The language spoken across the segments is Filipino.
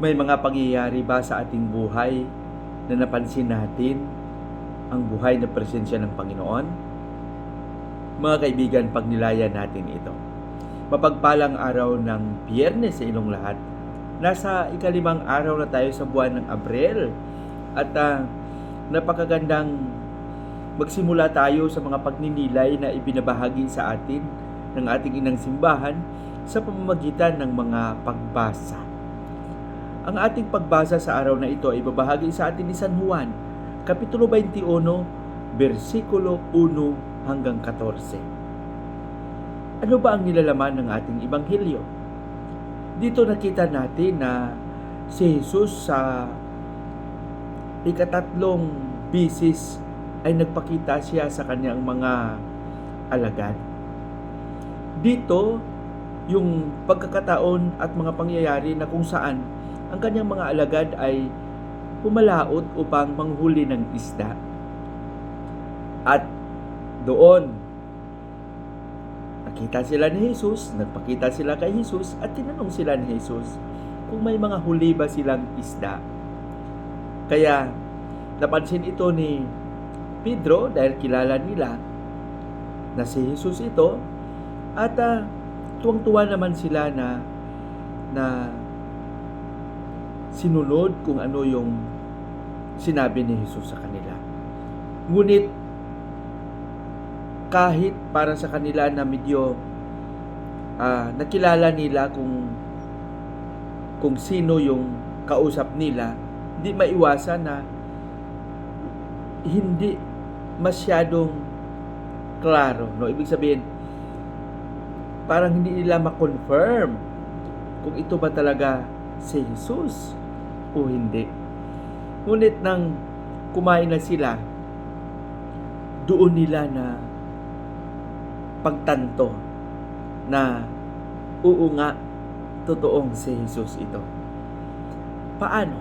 May mga pangyayari ba sa ating buhay na napansin natin ang buhay na presensya ng Panginoon? Mga kaibigan, pagnilayan natin ito. Mapagpalang araw ng biyernes sa inyong lahat. Nasa ikalimang araw na tayo sa buwan ng Abril. At ah, napakagandang magsimula tayo sa mga pagninilay na ibinabahagi sa atin ng ating inang simbahan sa pamamagitan ng mga pagbasa. Ang ating pagbasa sa araw na ito ay babahagi sa atin ni San Juan, Kapitulo 21, versikulo 1 hanggang 14. Ano ba ang nilalaman ng ating Ibanghilyo? Dito nakita natin na si Jesus sa ikatatlong bisis ay nagpakita siya sa kanyang mga alagad. Dito, yung pagkakataon at mga pangyayari na kung saan ang kanyang mga alagad ay pumalaot upang manghuli ng isda. At doon, nakita sila ni Jesus, nagpakita sila kay Jesus at tinanong sila ni Jesus kung may mga huli ba silang isda. Kaya napansin ito ni Pedro dahil kilala nila na si Jesus ito at uh, tuwang-tuwa naman sila na na sinunod kung ano yung sinabi ni Jesus sa kanila. Ngunit kahit para sa kanila na medyo uh, nakilala nila kung kung sino yung kausap nila, hindi maiwasan na hindi masyadong klaro. No? Ibig sabihin, parang hindi nila ma-confirm kung ito ba talaga si Jesus o hindi. Ngunit nang kumain na sila, doon nila na pagtanto na oo nga, totoong si Jesus ito. Paano?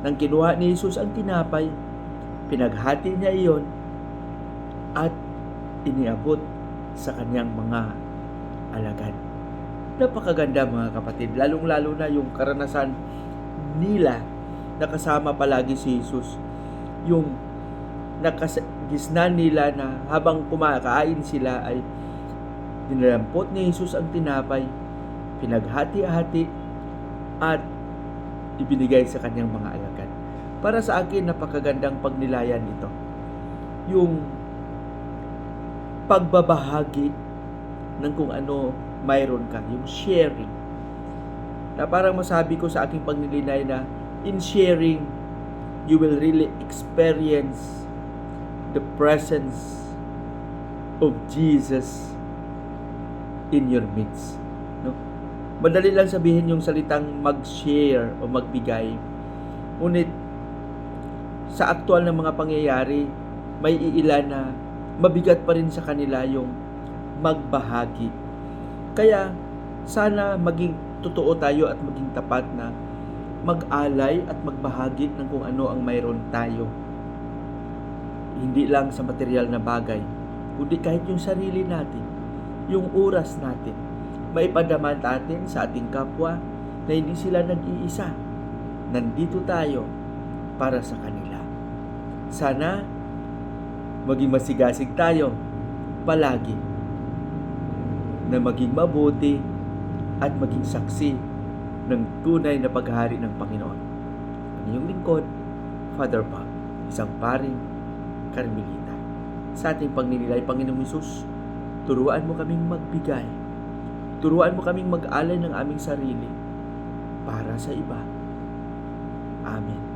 Nang kinuha ni Jesus ang tinapay, pinaghati niya iyon at iniabot sa kanyang mga alagad. Napakaganda mga kapatid, lalong-lalo na yung karanasan nila nakasama palagi si Jesus. Yung nakagisnan nila na habang kumakain sila ay dinalampot ni Jesus ang tinapay, pinaghati-hati at ibinigay sa kanyang mga alagad. Para sa akin, napakagandang pagnilayan ito. Yung pagbabahagi ng kung ano mayroon ka, yung sharing. Na parang masabi ko sa aking pagnilinay na in sharing, you will really experience the presence of Jesus in your midst. No? Madali lang sabihin yung salitang mag-share o magbigay. Ngunit sa aktual na mga pangyayari, may iilan na mabigat pa rin sa kanila yung magbahagi. Kaya sana maging totoo tayo at maging tapat na mag-alay at magbahagi ng kung ano ang mayroon tayo. Hindi lang sa material na bagay, kundi kahit yung sarili natin, yung oras natin, maipadama natin sa ating kapwa na hindi sila nag-iisa. Nandito tayo para sa kanila. Sana maging masigasig tayo palagi na maging mabuti at maging saksi ng tunay na paghahari ng Panginoon. Ang iyong lingkod, Father Bob, isang paring Carmelita. Sa ating pagninilay, Panginoong Isus, turuan mo kaming magbigay. Turuan mo kaming mag-alay ng aming sarili para sa iba. Amen.